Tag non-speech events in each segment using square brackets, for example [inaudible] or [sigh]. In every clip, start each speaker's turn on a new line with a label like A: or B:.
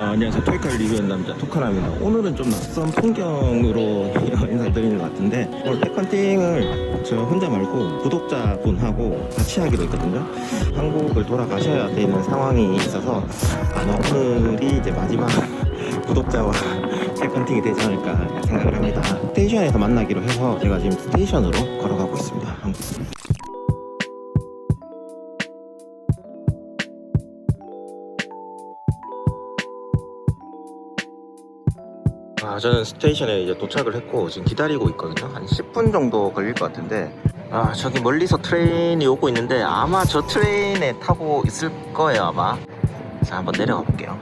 A: 아, 안녕하세요. 토이칼 리뷰한 남자 토카라입니다. 오늘은 좀 낯선 풍경으로 [laughs] 인사드리는 것 같은데 오늘 백헌팅을 저 혼자 말고 구독자분하고 같이 하기로 했거든요. 한국을 돌아가셔야 되는 상황이 있어서 아마 오늘이 이제 마지막 [laughs] 구독자와 백헌팅이 되지 않을까 생각을 합니다. 스테이션에서 만나기로 해서 제가 지금 스테이션으로 걸어가고 있습니다. 한국. 아, 저는 스테이션에 이제 도착을 했고 지금 기다리고 있거든요. 한 10분 정도 걸릴 것 같은데 아, 저기 멀리서 트레인이 오고 있는데 아마 저 트레인에 타고 있을 거예요, 아마. 자, 한번 내려가 볼게요.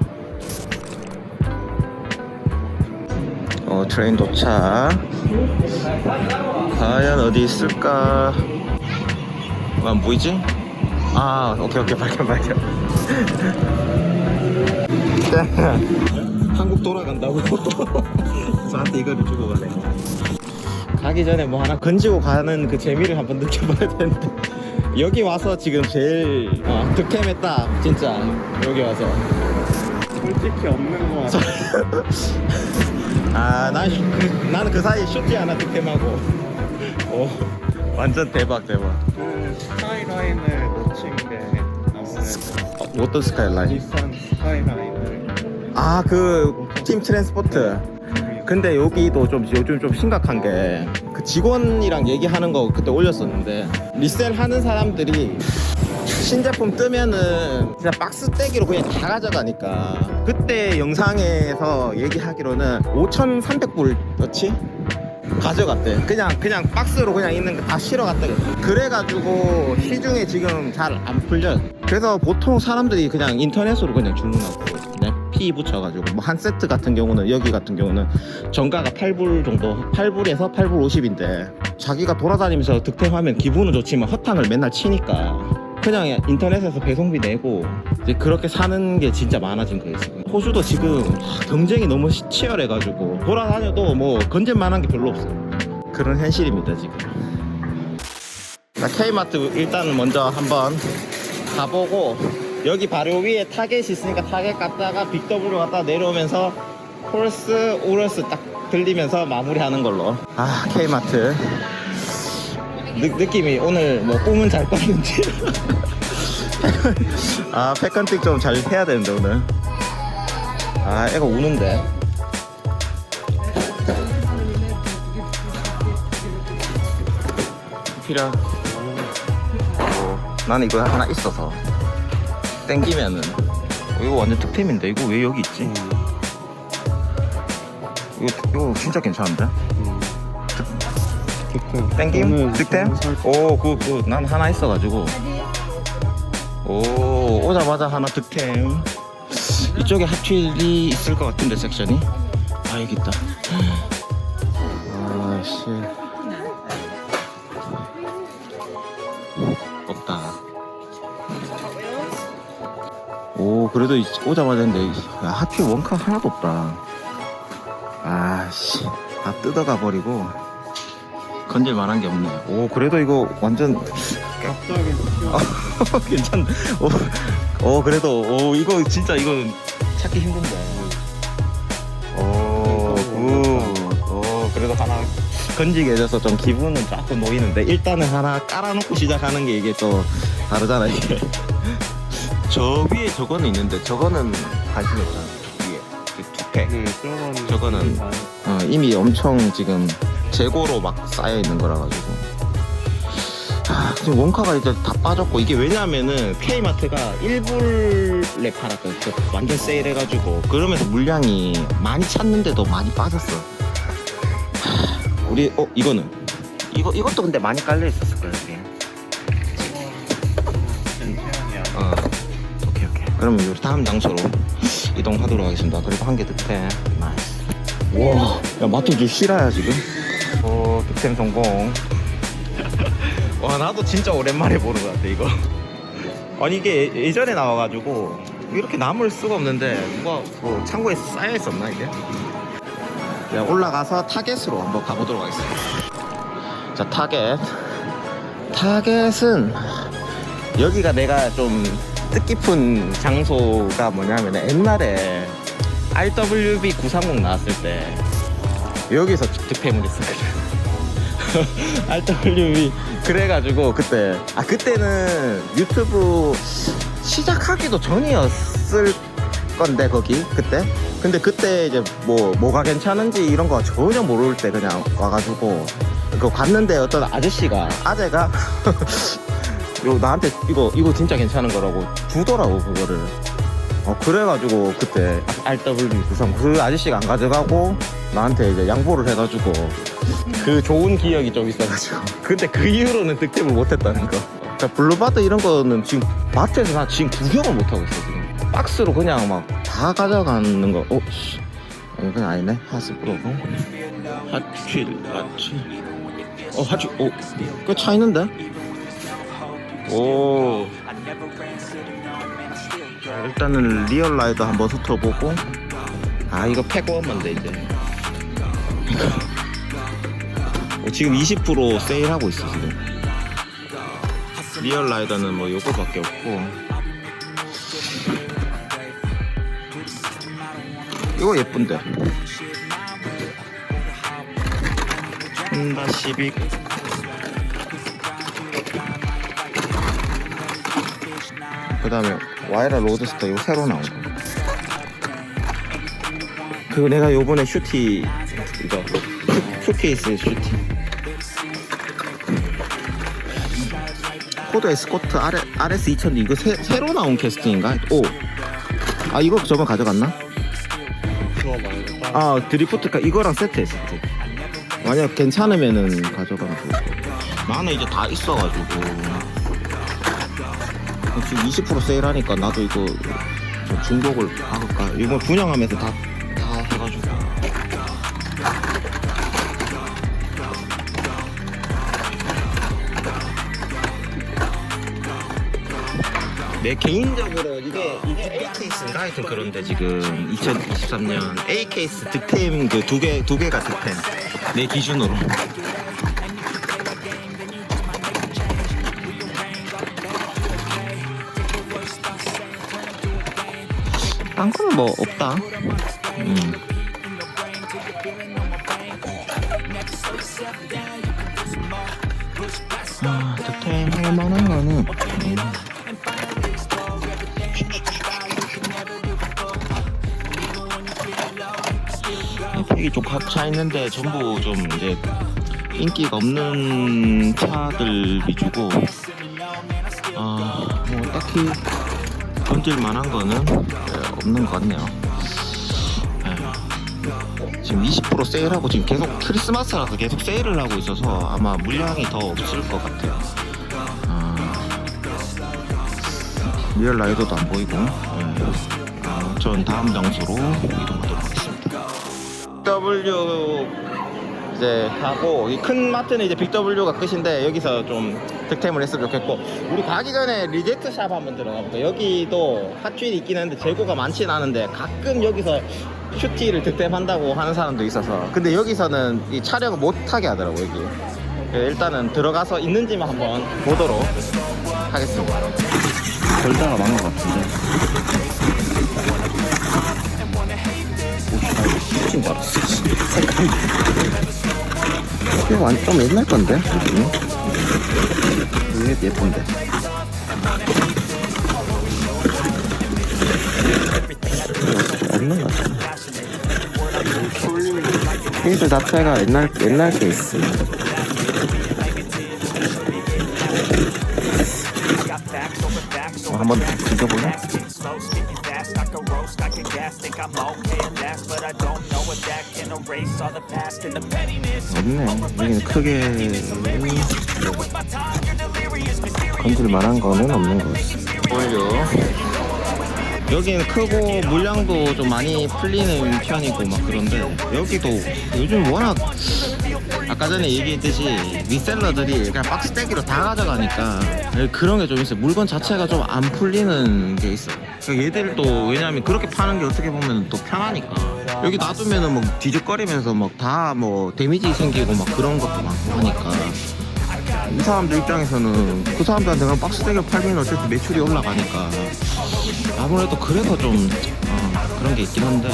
A: 어, 트레인 도착. 과연 어디 있을까? 아, 안 보이지? 아, 오케이, 오케이, [laughs] 발견, 발견. [laughs] 한국 돌아간다고. [laughs] 저한테 이거를 주고 가네. 가기 전에 뭐 하나 건지고 가는 그 재미를 한번 느껴봐야 되는데. 여기 와서 지금 제일 어, 득템했다. 진짜. 여기 와서.
B: 솔직히 없는 거 같아. [laughs]
A: 아 난, 그, 나는 그 사이에 쇼티 하나 득템하고. 오 완전 대박 대박.
B: 그 스카이라인을 놓친 게 아무래도
A: 어, 어떤 스카이라인?
B: 닛산 스카이라인을
A: 아 그 팀 트랜스포트. 근데 여기도 좀 요즘 좀 심각한 게 그 직원이랑 얘기하는 거 그때 올렸었는데 리셀 하는 사람들이 신제품 뜨면은 그냥 박스 떼기로 그냥 다 가져가니까. 그때 영상에서 얘기하기로는 5,300불어치? 가져갔대. 그냥 그냥 박스로 그냥 있는 거 다 실어 갔다 그래가지고 시중에 지금 잘 안 풀려. 그래서 보통 사람들이 그냥 인터넷으로 그냥 주문하고 그냥 피 붙여가지고 뭐 한 세트 같은 경우는 여기 같은 경우는 정가가 8불 정도 8불에서 8불 50인데 자기가 돌아다니면서 득템하면 기분은 좋지만 허탕을 맨날 치니까 그냥 인터넷에서 배송비 내고 이제 그렇게 사는 게 진짜 많아진 거예요. 지금. 호주도 지금 경쟁이 너무 시- 치열해가지고 돌아다녀도 뭐 건질 만한 게 별로 없어요. 그런 현실입니다 지금. 자 K마트 일단은 먼저 한번 가보고 여기 바로 위에 타겟이 있으니까 타겟 갔다가 빅더블로 갔다 내려오면서 홀스 오러스 딱 들리면서 마무리하는 걸로. 아 K마트. 느, 느낌이 오늘 뭐 꿈은 잘 꿨는지. [laughs] 아 패컨틱 좀 잘 해야 되는데 오늘. 아 애가 우는데. 필요 어, 나는 이거 하나 있어서 땡기면은 어, 이거 완전 득템인데 이거 왜 여기 있지? 이거, 이거 진짜 괜찮은데?
B: 득템.
A: 땡김? 득템?
B: 살...
A: 오, 그, 그, 난 하나 있어가지고. 오, 오자마자 하나 득템. 이쪽에 핫휠이 있을 것 같은데, 섹션이. 아, 여기 있다. 그래도 이- 오자마자 근데, 야, 핫휠 원카 하나도 없다. 아, 씨. 다 뜯어가 버리고. 건질 만한 게 없네. 오, 그래도 이거 완전
B: 갑자기
A: 어, [laughs] 괜찮. 오, 오, 그래도 오 이거 진짜 이거 찾기 힘든데. 오, 굿. 오, 그래도 하나 건지게 해줘서 좀 기분은 조금 놓이는데 일단은 하나 깔아놓고 시작하는 게 이게 또 다르잖아 이게. [laughs] 저 위에 저거는 있는데 저거는 관심 없잖아. 위에 그 투팩.
B: 네, 저거는
A: 저거는-
B: 다-
A: 어, 이미 엄청 지금 재고로 막 쌓여 있는 거라 가지고. 아, 지금 원카가 이제 다 빠졌고 이게 왜냐면은 K마트가 1불에 팔았거든. 그 완전 세일해가지고 그러면서 물량이 많이 찾는데도 많이 빠졌어. 하, 우리 어 이거는 이거 이것도 근데 많이 깔려 있었을 이 그러면 우리 다음 장소로 이동하도록 하겠습니다. 그리고 한 개 득템. 나이스. 와, 야 마트 줄 실화야 지금? 오 득템 성공. [laughs] 와 나도 진짜 오랜만에 보는 것 같아 이거. [laughs] 아니 이게 예- 예전에 나와가지고 이렇게 남을 수가 없는데 누가 뭐 창고에 쌓여 있었나 이게? 자, 올라가서 타겟으로 한번 가보도록 하겠습니다. 자 타겟. 타겟은 여기가 내가 좀 뜻깊은 장소가 뭐냐면 옛날에 RWB 930 나왔을 때 여기서 득템을 했었거든. RWB 그래가지고 그때 아 그때는 유튜브 시작하기도 전이었을 건데 거기 그때 근데 그때 이제 뭐 뭐가 괜찮은지 이런 거 전혀 모를 때 그냥 와가지고 그 갔는데 어떤 아저씨가 아재가 [laughs] 요 나한테 이거 이거 진짜 괜찮은 거라고 주더라고 그거를. 어 그래가지고 그때 RW 구성 그 아저씨가 안 가져가고 나한테 이제 양보를 해가지고 그 좋은 기억이 좀 있어가지고. [laughs] 근데 그 이후로는 득템을 못했다는 거. 그러니까 블루바드 이런 거는 지금 마트에서 나 지금 구경을 못하고 있어 지금. 박스로 그냥 막 다 가져가는 거. 어? 씨. 아니 그냥 아니네. 하스프로고 하칠 하칠 어 하칠 오꽤 차 있는데 오. 자, 일단은 리얼 라이더 한번 훑어보고. 아 이거 팩원만데 이제. 어, 지금 20% 세일하고 있어 지금. 리얼 라이더는 뭐 요거밖에 없고. 이거 예쁜데. 혼다 시빅 그 다음에 와이라 로드스터 이거 새로 나온 거 그리고 내가 요번에 슈티 이거 슈- 슈케이스 슈티 코드 에스코트 RS 2000 이거 새, 새로 나온 캐스팅인가? 오. 아 이거 저번 가져갔나?
B: 그거
A: 아 드리프트카 이거랑 세트해 세트 만약 괜찮으면은 가져가면 좋을 것 같아 나는 이제 다 있어가지고 지금 20% 세일하니까 나도 이거 좀 중복을 박을까? 이거 분양하면서 다, 다 해가지고. 내 개인적으로 이게 이게 A 케이스인가? 하여튼 그런데 지금 2023년 A 케이스 득템 그 두 개 두 개가 득템. 내 기준으로 뭐 없다 음. 아, 득템 할 만한 거는 음. 팩이 좀차 있는데 전부 좀 이제 인기가 없는 차들 위주고 아뭐 딱히 건질 만한 거는 네, 없는 것 같네요. 네. 지금 20% 세일하고 지금 계속 크리스마스라서 계속 세일을 하고 있어서 아마 물량이 더 없을 것 같아요. 아, 리얼 라이더도 안 보이고 네. 아, 전 다음 장소로 이동하도록 하겠습니다. W 이제 하고 이 큰 마트는 이제 BW가 끝인데 여기서 좀 득템을 했으면 좋겠고 우리 가기 전에 리제트 샵 한번 들어가 볼까 여기도 핫줄이 있긴 한데 재고가 많진 않은데 가끔 여기서 슈티를 득템한다고 하는 사람도 있어서. 근데 여기서는 이 촬영을 못 하게 하더라고 여기. 예, 일단은 들어가서 있는지만 한번 보도록 하겠습니다. 걸다가 많은 것 같은데 미친 줄 알았어. 색깔이. 이거 완- 좀 옛날 건데? 이게 예쁜데. 케이스 자체가 옛날, 옛날 케이스. 어, 한번 뒤져볼래? 없네. 여기는 크게 건질 만한 거는 없는 것. 올려. 여기는 크고 물량도 좀 많이 풀리는 편이고 막 그런데 여기도 요즘 워낙 아까 전에 얘기했듯이 리셀러들이 그냥 박스 떼기로 다 가져가니까 그런 게 좀 있어요. 물건 자체가 좀 안 풀리는 게 있어요. 그러니까 얘들도 왜냐하면 그렇게 파는 게 어떻게 보면 또 편하니까 여기 놔두면은 뭐 뒤적거리면서 막 다 뭐 데미지 생기고 막 그런 것도 많고 하니까. 이 사람들 입장에서는 그 사람들한테 그냥 박스 떼기로 팔면 어쨌든 매출이 올라가니까. 아무래도 그래서 좀 어, 그런 게 있긴 한데.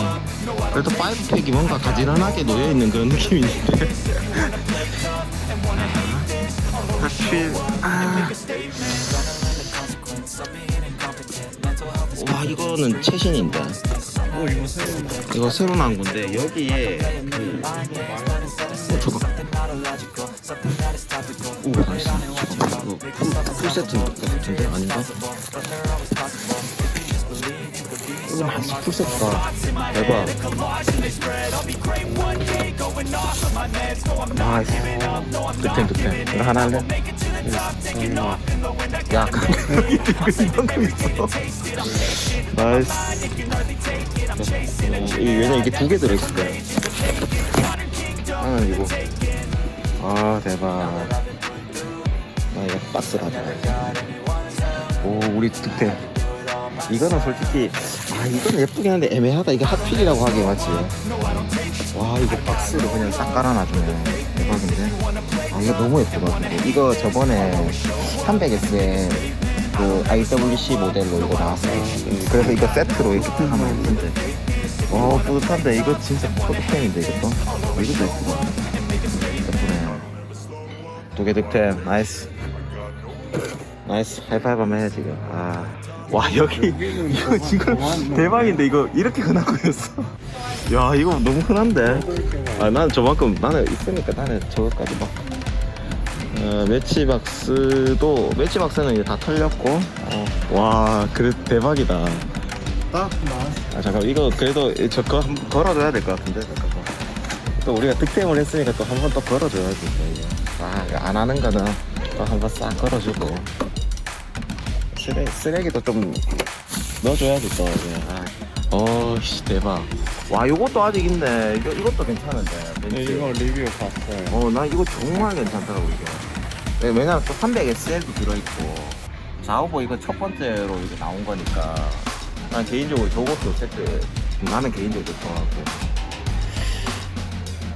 A: 그래도 파이브 팩이 뭔가 가지런하게 놓여 있는 그런 느낌이 있는데. 하필 아. 와 이거는 최신인데
B: 어 이거 새로운
A: 이거 새로 나온 건데 여기에 그 어, 저거. 오 나이스. 잠깐만 이거 풀, 풀 세트 같은데 아닌가? 이거 나이스. 풀 세트다. 대박. 나이스. 득템 득템. 이거 하나 할래? 야 [laughs] 가격이 이만큼 있어. 나이스 이 왜냐면 이게 두 개 들어있을 거야. 하나는 이거. 아 대박. 나 이거 박스 가져가 오 우리 득템 이거는 솔직히 아 이건 예쁘긴 한데 애매하다. 이게 핫필이라고 하기 맞지. 와 이거 박스로 그냥 싹 깔아놔주네. 대박인데? 아 이거 너무 예쁘다 이거 저번에 300S에 그 IWC 모델로 이거 나왔어 그래서 이거 세트로 이렇게 딱 하나 했는데. 와 뿌듯한데. 이거 진짜 포토템인데 이것도? 어, 이것도 예쁘다. 예쁘네요. 두개 득템. 나이스. 나이스. 하이파이브 한번 해야지 이거. 아. 와 여기. 이거 지금 대박인데. 이거 이렇게 흔한 거였어. 야 이거 너무 흔한데. 아 나는 저만큼 나는 있으니까 나는 저것까지 막 어, 매치박스도 매치박스는 이제 다 털렸고 어, 와 그래 대박이다
B: 딱 나왔어
A: 아 잠깐 이거 그래도 저거 한 번 걸어줘야 될 것 같은데 잠깐만 또 우리가 득템을 했으니까 또 한 번 더 걸어줘야지 또 이거. 아 이거 안 하는 거는 또 한 번 싹 걸어주고 쓰레, 쓰레기도 좀 넣어줘야지 또 이제 아. 어씨 대박 와 이것도 아직 있네 이거, 이것도 괜찮은데
B: 네,
A: 벤츠.
B: 이거 리뷰 봤어요
A: 어, 나 이거 정말 괜찮더라고, 이게. 왜- 왜냐면 또 300SL도 들어있고, 자오버 이거 첫 번째로 이게 나온 거니까, 난 개인적으로 저것도 세트, 나는 개인적으로 좋아하고.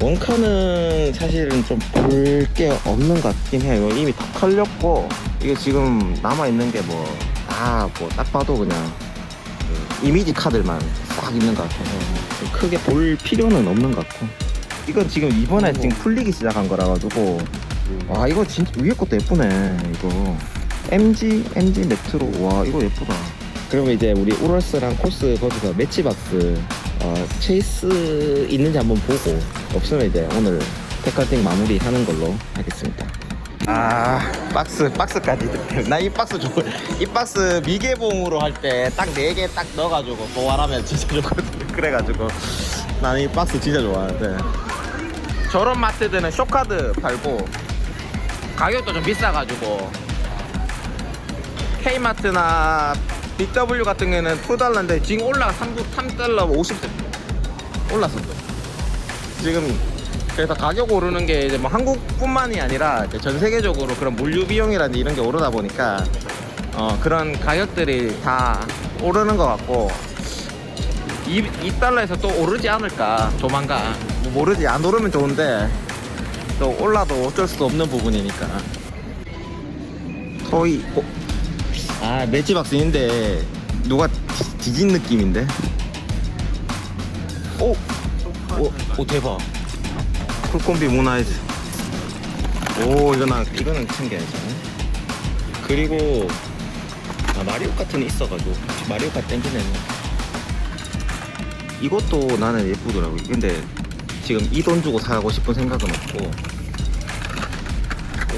A: 원카는 사실은 좀 볼 게 없는 것 같긴 해요. 이미 다 털렸고, 이게 지금 남아있는 게 뭐, 다 뭐, 딱 봐도 그냥, 그 이미지 카드만 싹 있는 것 같아서, 크게 볼 필요는 없는 것 같고. 이건 지금 이번에 지금 풀리기 시작한 거라 가지고 와 이거 진짜 위에 것도 예쁘네 이거. MG MG 메트로. 와 이거 예쁘다. 그러면 이제 우리 우럴스랑 코스 거기서 매치박스 어, 체이스 있는지 한번 보고 없으면 이제 오늘 테커팅 마무리 하는 걸로 하겠습니다. 아 박스 박스까지. [laughs] 나 이 박스 좋아. 이 박스 미개봉으로 할 때 딱 네 개 딱 넣어가지고 보관하면 진짜 좋거든. [laughs] 그래가지고 나는 이 박스 진짜 좋아하는데. 저런 마트들은 쇼카드 팔고 가격도 좀 비싸가지고. K마트나 BW 같은 경우에는 2달러인데 지금 올라가 3, 3달러 50센트 올랐었어 지금 그래서 가격 오르는 게 이제 뭐 한국뿐만이 아니라 전 세계적으로 그런 물류 비용이라든지 이런 게 오르다 보니까 어 그런 가격들이 다 오르는 것 같고 2, 2달러에서 또 오르지 않을까 조만간. 뭐 모르지 안 오르면 좋은데 또 올라도 어쩔 수 없는 부분이니까 토이 어? 아 매치박스인데 누가 뒤- 뒤진 느낌인데 오! 오, 오 대박 풀콤비 모나이즈 오 이거 나 이거는 챙겨야지 그리고 아 마리오 카트는 있어가지고 마리오 카트 땡기네 이것도 나는 예쁘더라고. 근데 지금 이 돈 주고 사고 싶은 생각은 없고.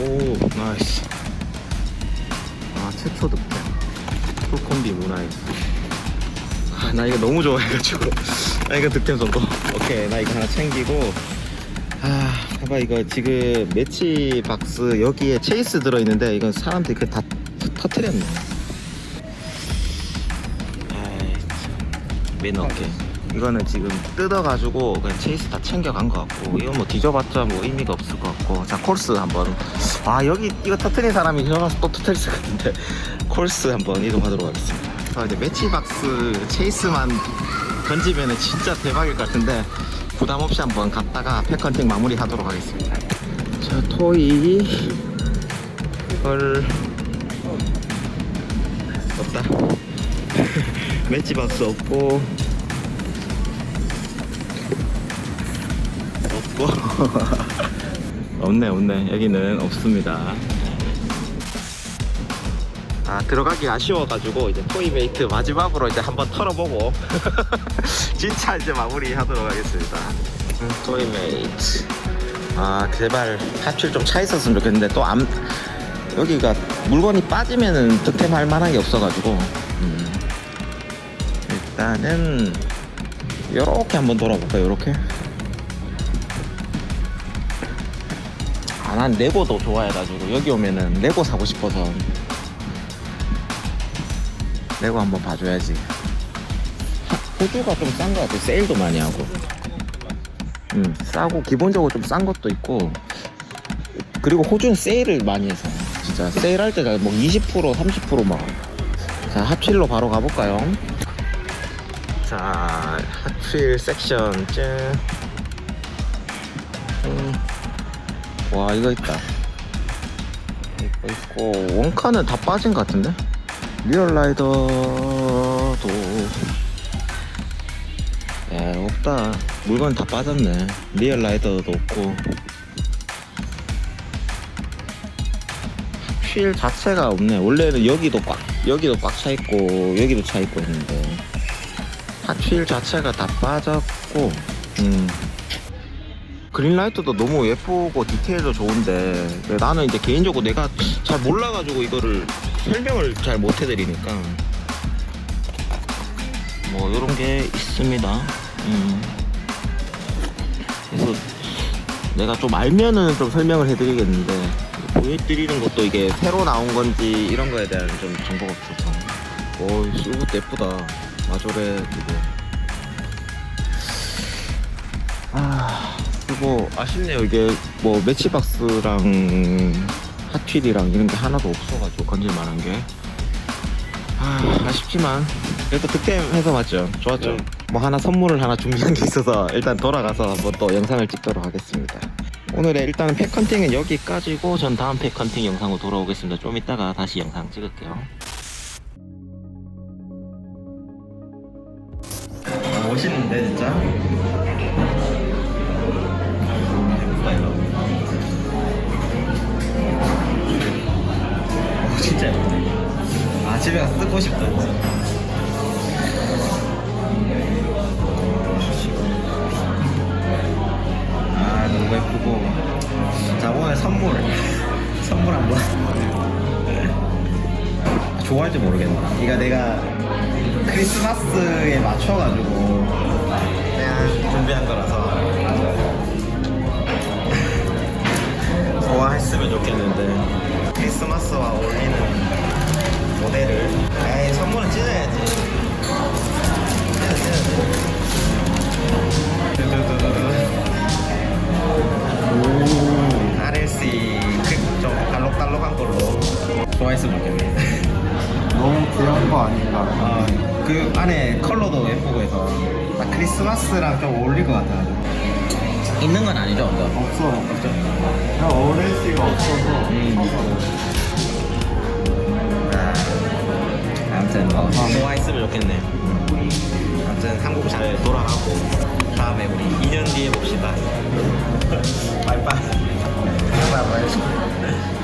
A: 오, 나이스. 아, 최초 득템. 풀콤비 문화에. 아, 나 이거 너무 좋아해가지고. [laughs] 나 이거 득템 성공. 오케이, 나 이거 하나 챙기고. 아, 봐봐, 이거 지금 매치 박스 여기에 체이스 들어있는데, 이건 사람들이 그다 터트렸네. 아이, 참. 맨 어깨. 이거는 지금 뜯어가지고 그냥 체이스 다 챙겨간 것 같고 이건 뭐 뒤져봤자 뭐 의미가 없을 것 같고 자 콜스 한번. 아 여기 이거 터트린 사람이 들어가서 또 터트릴 수 있는데. [laughs] 콜스 한번 이동하도록 하겠습니다. 자 이제 매치박스 체이스만 던지면은 진짜 대박일 것 같은데 부담 없이 한번 갔다가 팩컨팅 마무리 하도록 하겠습니다. 자 토이. 헐 없다. [laughs] 매치박스 없고 있고 [laughs] 없네 없네. 여기는 없습니다. 아 들어가기 아쉬워가지고 이제 토이메이트 마지막으로 이제 한번 털어보고 [laughs] 진짜 이제 마무리하도록 하겠습니다. 음, 토이메이트. 아 제발 하출 좀차 있었으면 좋겠는데 또안 여기가 물건이 빠지면은 득템할 만한 게 없어가지고. 음. 일단은 요렇게 한번 돌아볼까요? 요렇게 아 난 레고도 좋아해가지고 여기 오면은 레고 사고 싶어서. 레고 한번 봐줘야지. 하- 호주가 좀 싼 것 같아. 세일도 많이 하고. 음 싸고 기본적으로 좀 싼 것도 있고. 그리고 호주는 세일을 많이 해서. 진짜 세일할 때뭐20% 30%막 자 하필로 바로 가볼까요? 자 하필 섹션 짠. 음. 와 이거 있다. 이거 있고 원카는 다 빠진 것 같은데? 리얼라이더도. 야 없다. 물건 다 빠졌네. 리얼라이더도 없고. 휠 자체가 없네. 원래는 여기도 꽉 여기도 꽉 차 있고 여기도 차 있고 했는데. 휠 자체가 다 빠졌고 음 그린라이트도 너무 예쁘고 디테일도 좋은데 나는 이제 개인적으로 내가 잘 몰라가지고 이거를 설명을 잘 못 해드리니까 뭐 이런 게 있습니다. 음. 그래서 내가 좀 알면은 좀 설명을 해드리겠는데 보여드리는 것도 이게 새로 나온 건지 이런 거에 대한 좀 정보가 없어서 오 이거 예쁘다 마조레 이거 아 그리고 아쉽네요. 이게 뭐 매치박스랑 핫휠이랑 이런 게 하나도 없어가지고 건질 만한 게. 아, 아쉽지만 그래도 득템해서 맞죠. 좋았죠. 뭐 하나 선물을 하나 준비한 게 있어서 일단 돌아가서 한번 또 영상을 찍도록 하겠습니다. 오늘의 일단은 팩컨팅은 여기까지고 전 다음 팩 컨팅 영상으로 돌아오겠습니다. 좀 이따가 다시 영상 찍을게요 좋아할지 모르겠네. 이거 내가 크리스마스에 맞춰가지고 그냥 준비한 거라서. [laughs] 좋아했으면 좋겠는데. 크리스마스와 어울리는 모델을 에이 선물은 찢어야지. 찢어 찢어 RLC 그좀 달록달록한 걸로. 좋아했으면 좋겠네 [laughs]
B: 너무 귀여운 거 아닌가?
A: 아, 그 안에 컬러도 예쁘고 해서 딱 크리스마스랑 좀 어울릴 것 같아가지고 있는 건 아니죠? 이거?
B: 없어. 없죠. 그냥 오렌지가 없어서.
A: 아, 아무튼 뭐 좋아했으면 좋겠네 아무튼 한국 잘 돌아가고 다음에 우리 2년 뒤에 봅시다 [laughs] 바이바이 바이바이